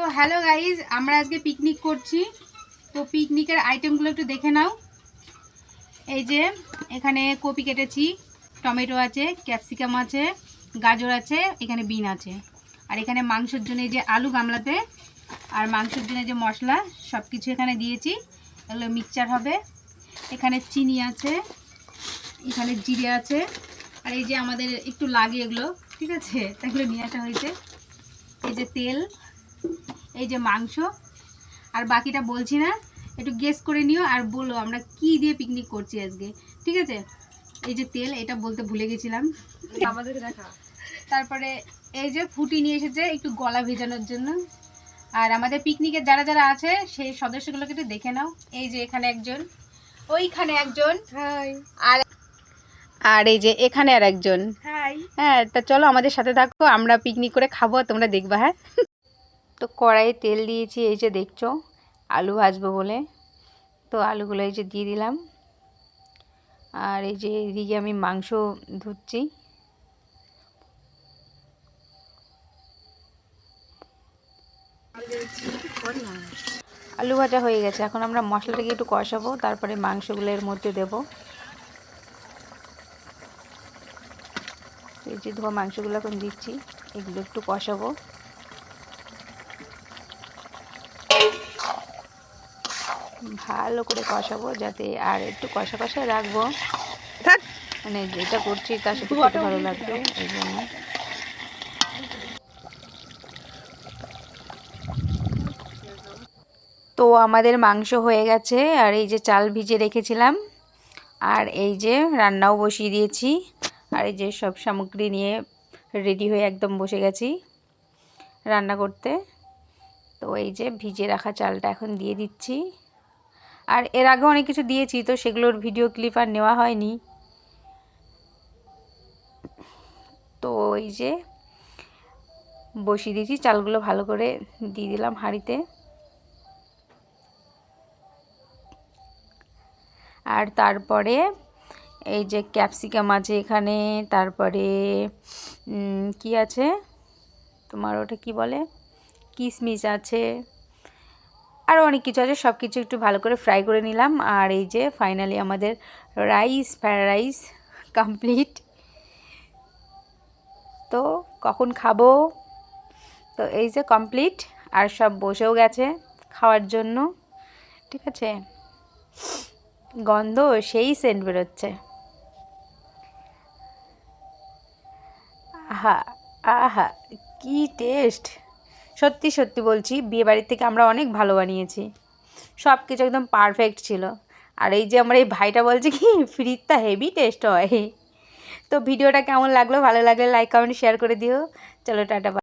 তো hello guys, আমরা আজকে পিকনিক করছি। তো পিকনিকের আইটেমগুলো একটু দেখে নাও। এই যে, এখানে কপি কেটেছি, টমেটো আছে ক্যাপসিকাম আছে, গাজর আছে, এখানে বিন আছে। আর এখানে মাংসের জন্য যে আলু গামলাতে, আর মাংসের জন্য যে মশলা সব কিছু এখানে দিয়েছি। এগুলো মিক্সচার হবে। এখানে চিনি আছে, এখানে জিরে আছে, আর এই যে আমাদের একটু লাগে এগুলো, ঠিক আছে? এগুলো নিয়ে আসা হয়েছে। এই যে তেল এই যে মাংস। আর বাকিটা বলছি না একটু গেস করে নিও আর বলো আমরা কি দিয়ে পিকনিক করছি আজকে ঠিক আছে? এই যে তেল এটা বলতে ভুলে গেছিলাম। আমাদের দেখা। তারপরে এই যে ফুটি নিয়ে এসেছে একটু গলা ভেজানোর জন্য। আর আমাদের পিকনিকে যারা যারা আছে সেই সদস্যগুলোকে একটু দেখে নাও। এই যে এখানে একজন ওইখানে একজন। আর আর এই যে এখানে আর একজন। হ্যাঁ তা চলো আমাদের সাথে থাকো আমরা পিকনিক করে খাব তোমরা দেখবা হ্যাঁ? তো কড়াইয়ে তেল দিয়েছি, এই যে দেখছ, আলু ভাজবো বলে। তো আলুগুলো এই যে দিয়ে দিলাম। আর এই যে এদিকে আমি মাংস ধুচ্ছি। আলু ভাজা হয়ে গেছে। এখন আমরা মশলাটাকে একটু কষাবো, তারপরে মাংসগুলো এর মধ্যে দেবো। এই যে ধোয়া মাংসগুলো এখন দিচ্ছি, এগুলো একটু কষাবো। ভালো করে কষাবো যাতে আর একটু কষা কষা রাখব। মানে যেটা করছি তার সাথে খেতে ভালো লাগবে এই জন্য। তো আমাদের মাংস হয়ে গেছে আর এই যে চাল ভিজে রেখেছিলাম আর এই যে রান্নাও বসিয়ে দিয়েছি আর এই যে সব সামগ্রী নিয়ে রেডি হয়ে একদম বসে গেছি রান্না করতে। তো এই যে ভিজে রাখা চালটা এখন দিয়ে দিচ্ছি। আর এর আগে অনেক কিছু দিয়েছি, তো সেগুলোর ভিডিও ক্লিপ আর নেওয়া হয়নি। তো এই যে বসিয়ে দিয়েছি, চালগুলো ভালো করে দিয়ে দিলাম হাঁড়িতে। আর তারপরে এই যে ক্যাপসিকাম আছে এখানে, তারপরে কি আছে? তোমার ওটা কি বলে? কিশমিশ আছে। আরও অনেক কিছু আছে সব কিছু একটু ভালো করে ফ্রাই করে নিলাম। আর এই যে ফাইনালি আমাদের রাইস ফ্রায়েড রাইস কমপ্লিট তো কখন খাব? তো এই যে কমপ্লিট আর সব বসেও গেছে খাওয়ার জন্য। ঠিক আছে? গন্ধ সেই সেন্ট বেরোচ্ছে। আহা আহা, কি টেস্ট সত্যি সত্যি বলছি বিয়ে বিয়েবাড়ির থেকে আমরা অনেক ভালো বানিয়েছি। সব কিছু একদম পারফেক্ট ছিল। আর এই যে আমার এই ভাইটা বলছে কি ফ্রিজটা হেভি টেস্ট হয়। তো ভিডিওটা কেমন লাগল, ভালো লাগলে লাইক কমেন্ট শেয়ার করে দিও। চলো, টাটা